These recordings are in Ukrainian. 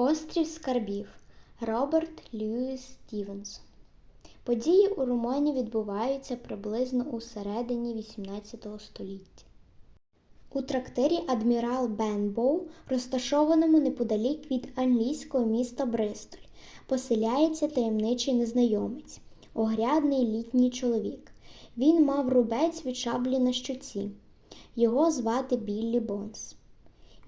Острів скарбів Роберт Льюіс Стівенсон. Події у романі відбуваються приблизно у середині XVIII століття. У трактирі Адмірал Бенбоу, розташованому неподалік від англійського міста Бристоль, поселяється таємничий незнайомець, огрядний літній чоловік. Він мав рубець від шаблі на щоці. Його звати Біллі Бонс.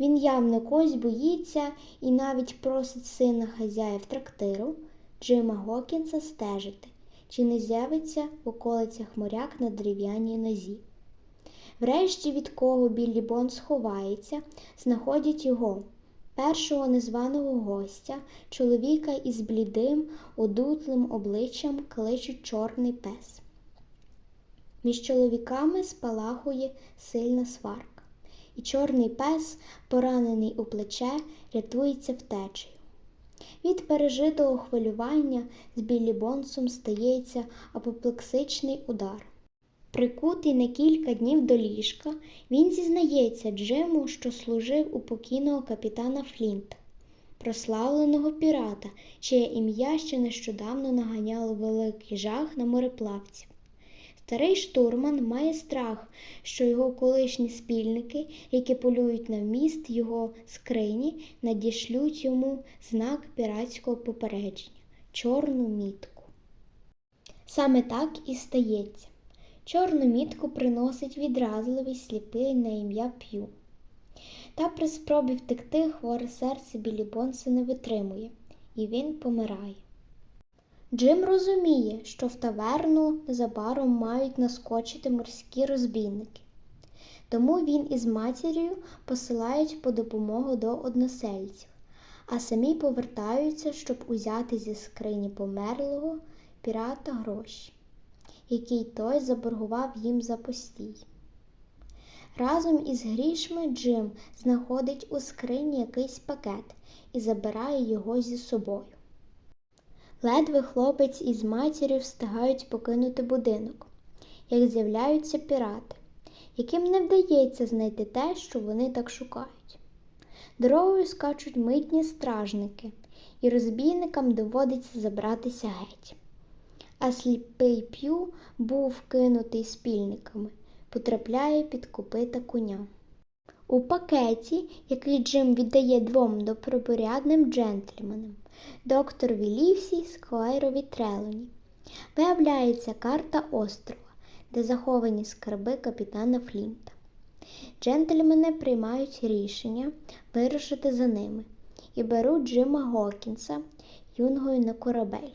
Він явно когось боїться і навіть просить сина хазяїв трактиру Джима Гокінса стежити, чи не з'явиться в околицях моряк на дерев'яній нозі. Врешті, від кого Біллі Бонс ховається, знаходять його, першого незваного гостя, чоловіка із блідим, одутлим обличчям кличуть чорний пес. Між чоловіками спалахує сильна сварка, і чорний пес, поранений у плече, рятується втечею. Від пережитого хвилювання з Біллі Бонсом стається апоплексичний удар. Прикутий на кілька днів до ліжка, він зізнається Джиму, що служив у покійного капітана Флінта, прославленого пірата, чиє ім'я ще нещодавно наганяло великий жах на мореплавців. Старий штурман має страх, що його колишні спільники, які полюють на вміст його скрині, надішлють йому знак піратського попередження чорну мітку. Саме так і стається. Чорну мітку приносить відразливий сліпий на ім'я П'ю. Та при спробі втекти хворе серце Білі Бонса не витримує, і він помирає. Джим розуміє, що в таверну незабаром мають наскочити морські розбійники. Тому він із матір'ю посилають по допомогу до односельців, а самі повертаються, щоб узяти зі скрині померлого пірата гроші, який той заборгував їм за постій. Разом із грішми Джим знаходить у скрині якийсь пакет і забирає його зі собою. Ледве хлопець із матір'ю встигають покинути будинок, як з'являються пірати, яким не вдається знайти те, що вони так шукають. Дорогою скачуть митні стражники, і розбійникам доводиться забратися геть. А сліпий п'ю був кинутий спільниками, потрапляє під копита коня. У пакеті, який Джим віддає двом добропорядним джентльменам, докторові Лівсі Сквайрові Трелоні, виявляється карта острова, де заховані скарби капітана Флінта. Джентльмени приймають рішення вирушити за ними і беруть Джима Гокінса юнгою на корабель.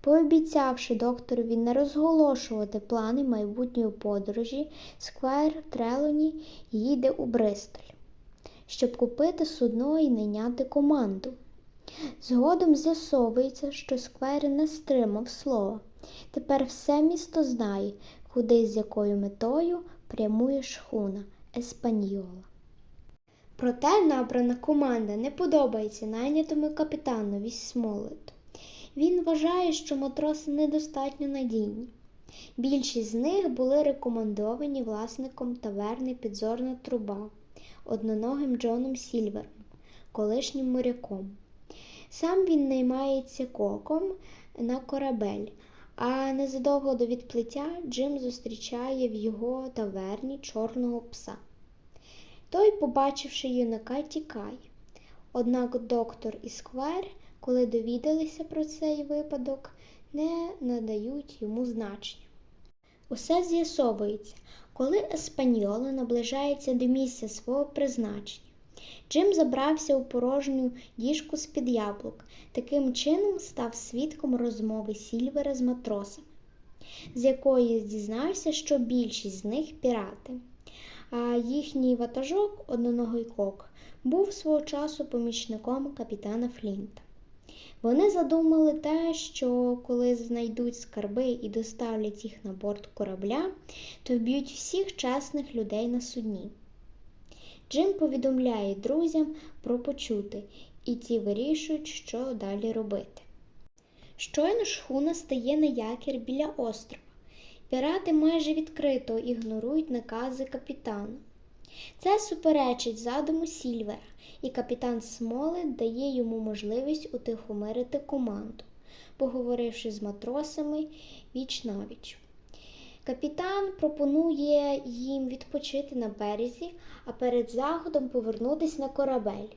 Пообіцявши докторові не розголошувати плани майбутньої подорожі, Сквайр Трелоні їде у Бристоль, щоб купити судно і найняти команду. Згодом з'ясовується, що Сквайр не стримав слова. Тепер все місто знає, куди з якою метою прямує шхуна Еспаньола. Проте набрана команда не подобається найнятому капітанові Смолету. Він вважає, що матроси недостатньо надійні. Більшість з них були рекомендовані власником таверни Підзорна труба, одноногим Джоном Сільвером, колишнім моряком. Сам він наймається коком на корабель, а незадовго до відплиття Джим зустрічає в його таверні чорного пса. Той, побачивши юнака, тікає. Однак доктор і сквер, коли довідалися про цей випадок, не надають йому значення. Усе з'ясовується, коли Еспаньола наближається до місця свого призначення. Джим забрався у порожню діжку з-під яблук, таким чином став свідком розмови Сільвера з матросами, з якої дізнався, що більшість з них пірати, а їхній ватажок, одноногий кок, був свого часу помічником капітана Флінта. Вони задумали те, що коли знайдуть скарби і доставлять їх на борт корабля, то вб'ють всіх чесних людей на судні. Джим повідомляє друзям про почути, і ті вирішують, що далі робити. Щойно шхуна стає на якір біля острова. Пірати майже відкрито ігнорують накази капітана. Це суперечить задуму Сільвера, і капітан Смолет дає йому можливість утихомирити команду, поговоривши з матросами віч навіч. Капітан пропонує їм відпочити на березі, а перед заходом повернутися на корабель.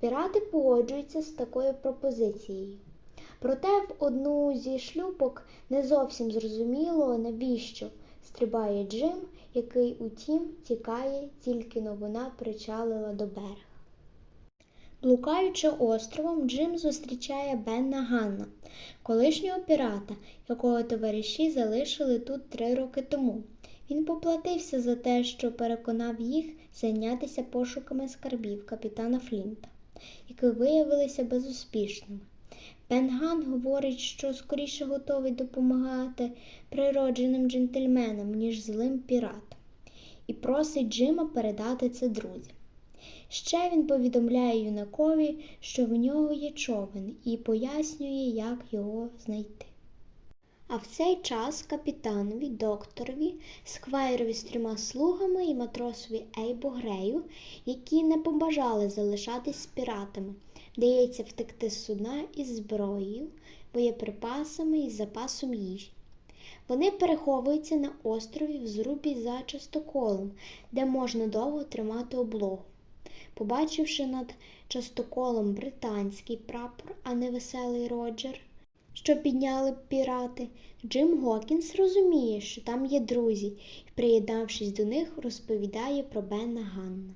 Пірати погоджуються з такою пропозицією. Проте в одну зі шлюпок не зовсім зрозуміло, навіщо стрибає Джим, який, утім, тікає, тільки но вона причалила до берега. Блукаючи островом, Джим зустрічає Бенна Ганна, колишнього пірата, якого товариші залишили тут три роки тому. Він поплатився за те, що переконав їх зайнятися пошуками скарбів капітана Флінта, які виявилися безуспішними. Бенган говорить, що скоріше готовий допомагати природженим джентльменам, ніж злим піратам, і просить Джима передати це друзям. Ще він повідомляє юнакові, що в нього є човен, і пояснює, як його знайти. А в цей час капітанові, докторові, сквайрові з трьома слугами і матросові Ейбу Грею, які не побажали залишатись піратами, дається втекти з судна із зброєю, боєприпасами і запасом їжі. Вони переховуються на острові в зрубі за частоколом, де можна довго тримати облогу. Побачивши над частоколом британський прапор, а не веселий Роджер, що підняли пірати, Джим Гокінс розуміє, що там є друзі, і, приєднавшись до них, розповідає про Бена Ганна.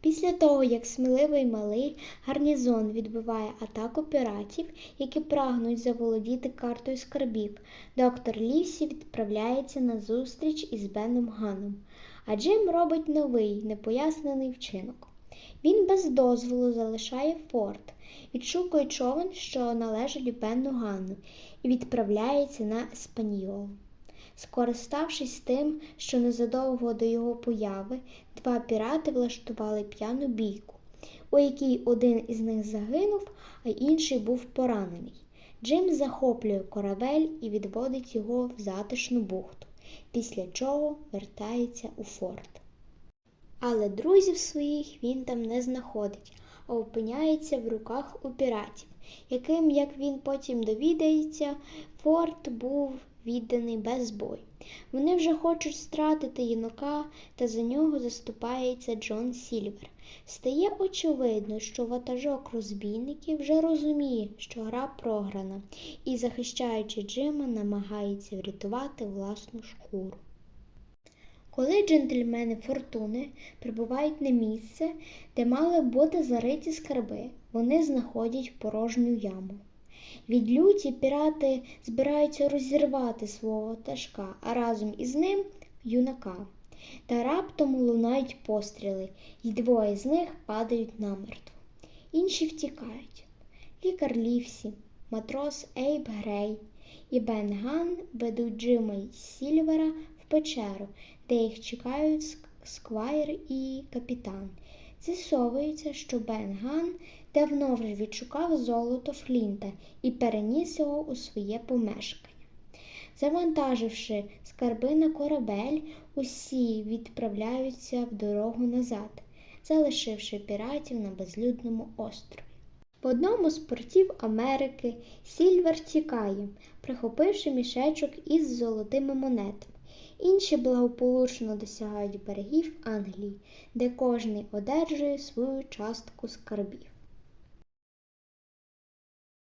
Після того, як сміливий малий гарнізон відбиває атаку піратів, які прагнуть заволодіти картою скарбів, доктор Лівсі відправляється на зустріч із Беном Ганом, а Джим робить новий непояснений вчинок. Він без дозволу залишає форт, відшукує човен, що належить Бену Ганну, і відправляється на Еспаньол. Скориставшись тим, що незадовго до його появи два пірати влаштували п'яну бійку, у якій один із них загинув, а інший був поранений. Джим захоплює корабель і відводить його в затишну бухту, після чого вертається у форт. Але друзів своїх він там не знаходить, а опиняється в руках у піратів, яким, як він потім довідається, форт був відданий без бою. Вони вже хочуть стратити юнака, та за нього заступається Джон Сільвер. Стає очевидно, що ватажок розбійників вже розуміє, що гра програна, і, захищаючи Джима, намагається врятувати власну шкуру. Коли джентльмени фортуни прибувають на місце, де мали бути зариті скарби, вони знаходять порожню яму. Від люті пірати збираються розірвати свого ватажка, а разом із ним юнака. Та раптом лунають постріли, і двоє з них падають намертво. Інші втікають. Лікар Лівсі, матрос Ейб Грей і Бен Ган ведуть Джима й Сільвера в печеру, де їх чекають ск- сквайр і капітан. З'ясовується, що Бен Ган давно вже відшукав золото Флінта і переніс його у своє помешкання. Завантаживши скарби на корабель, усі відправляються в дорогу назад, залишивши піратів на безлюдному острові. В одному з портів Америки Сільвер тікає, прихопивши мішечок із золотими монетами. Інші благополучно досягають берегів Англії, де кожний одержує свою частку скарбів.